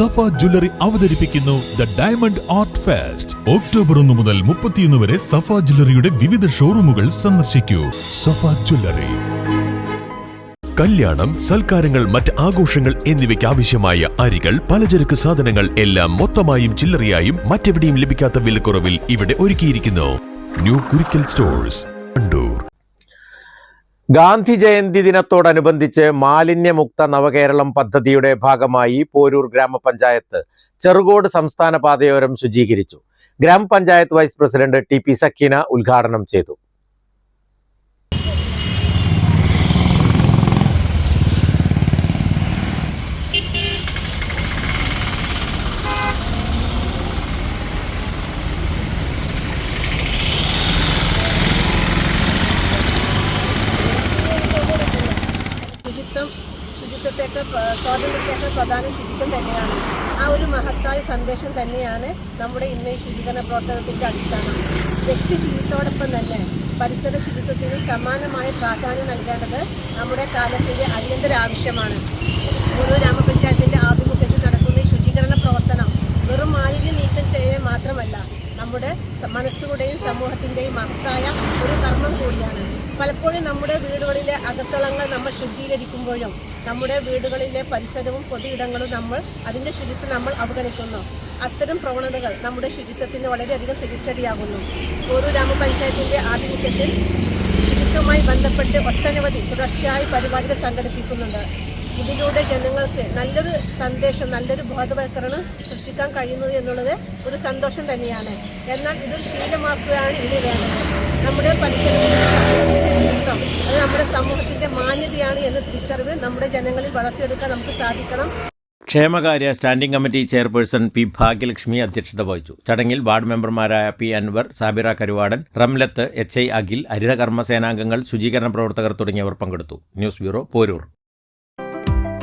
സഫ jewellery അവതരിപ്പിക്കുന്നു the diamond art fest. October ഒന്ന് മുതൽ മുപ്പത്തിയൊന്ന് വരെ സഫ ജ്വല്ലറിയുടെ വിവിധ ഷോറൂമുകൾ സന്ദർശിക്കൂ. സഫ ജ്വല്ലറി. കല്യാണം സൽക്കാരങ്ങൾ മറ്റ് ആഘോഷങ്ങൾ എന്നിവയ്ക്ക് ആവശ്യമായ അരികൾ പലചരക്ക് സാധനങ്ങൾ എല്ലാം മൊത്തമായും ചില്ലറയായും മറ്റെവിടെയും ലഭിക്കാത്ത വിലക്കുറവിൽ ഇവിടെ ഒരുക്കിയിരിക്കുന്നു. New Kurikkal stores Kandoor. Gandhi Jayanti ദിനത്തോടനുബന്ധിച്ച് മാലിന്യമുക്ത നവകേരളം പദ്ധതിയുടെ ഭാഗമായി പോരൂർ ഗ്രാമപഞ്ചായത്ത് ചെറുകോട് സംസ്ഥാന പാതയോരം ശുചീകരിച്ചു. ഗ്രാമപഞ്ചായത്ത് vice president T P Sakeena ഉദ്ഘാടനം ചെയ്തു. ശുചിത്വത്തേക്ക് സ്വാതന്ത്ര്യത്തെയൊക്കെ പ്രധാന ശുചിത്വം തന്നെയാണ്. ആ ഒരു മഹത്തായ സന്ദേശം തന്നെയാണ് നമ്മുടെ ഇന്ന് ഈ ശുചീകരണ പ്രവർത്തനത്തിന്റെ അടിസ്ഥാനം. വ്യക്തി ശുചിത്വത്തോടൊപ്പം തന്നെ പരിസര ശുചിത്വത്തിന് സമാനമായ പ്രാധാന്യം നൽകേണ്ടത് നമ്മുടെ കാലത്തിന്റെ അടിയന്തര ആവശ്യമാണ്. ഓരോ ഗ്രാമപഞ്ചായത്തിന്റെ ആഭിമുഖ്യത്തിൽ നടക്കുന്ന ഈ ശുചീകരണ പ്രവർത്തനം വെറും മാലിന്യം നീക്കം ചെയ്യുക മാത്രമല്ല നമ്മുടെ മനസ്സുകൂടെയും സമൂഹത്തിന്റെയും മഹത്തായ ഒരു കർമ്മം പലപ്പോഴും നമ്മുടെ വീടുകളിലെ അകത്തളങ്ങൾ നമ്മൾ ശുദ്ധീകരിക്കുമ്പോഴും നമ്മുടെ വീടുകളിലെ പരിസരവും പൊതുയിടങ്ങളും നമ്മൾ അതിന്റെ ശുചിത്വം നമ്മൾ അവഗണിക്കുന്നു. അത്തരം പ്രവണതകൾ നമ്മുടെ ശുചിത്വത്തിന് വളരെയധികം തിരിച്ചടിയാകുന്നു. ഓരോ ഗ്രാമപഞ്ചായത്തിന്റെ ആഭിമുഖ്യത്തിൽ ശുചിത്വവുമായി ബന്ധപ്പെട്ട് ഒട്ടനവധി തുടർച്ചയായി പരിപാടികൾ സംഘടിപ്പിക്കുന്നുണ്ട്. ഇതിലൂടെ ജനങ്ങൾക്ക് നല്ലൊരു സന്ദേശം നല്ലൊരു ബോധവൽക്കരണം സൃഷ്ടിക്കാൻ കഴിയുന്നത് എന്നുള്ളത് ഒരു സന്തോഷം തന്നെയാണ്. എന്നാൽ ഇതൊരു ശീലമാക്കുകയാണ് ഇനി വേണ്ടത് നമ്മുടെ പരിസരം അത് നമ്മുടെ സമൂഹത്തിന്റെ മാന്യതയാണ് എന്ന തിരിച്ചറിവ് നമ്മുടെ ജനങ്ങളിൽ വളർത്തിയെടുക്കാൻ നമുക്ക് സാധിക്കണം. ക്ഷേമകാര്യ standing committee chairperson P Bhagyalakshmi അധ്യക്ഷത വഹിച്ചു. ചടങ്ങിൽ വാർഡ് മെമ്പർമാരായ P Anwar Sabira Karuvadan Ramlath H I Akhil ഹരിതകർമ്മ സേനാംഗങ്ങൾ ശുചീകരണ പ്രവർത്തകർ തുടങ്ങിയവർ പങ്കെടുത്തു. News bureau Poroor.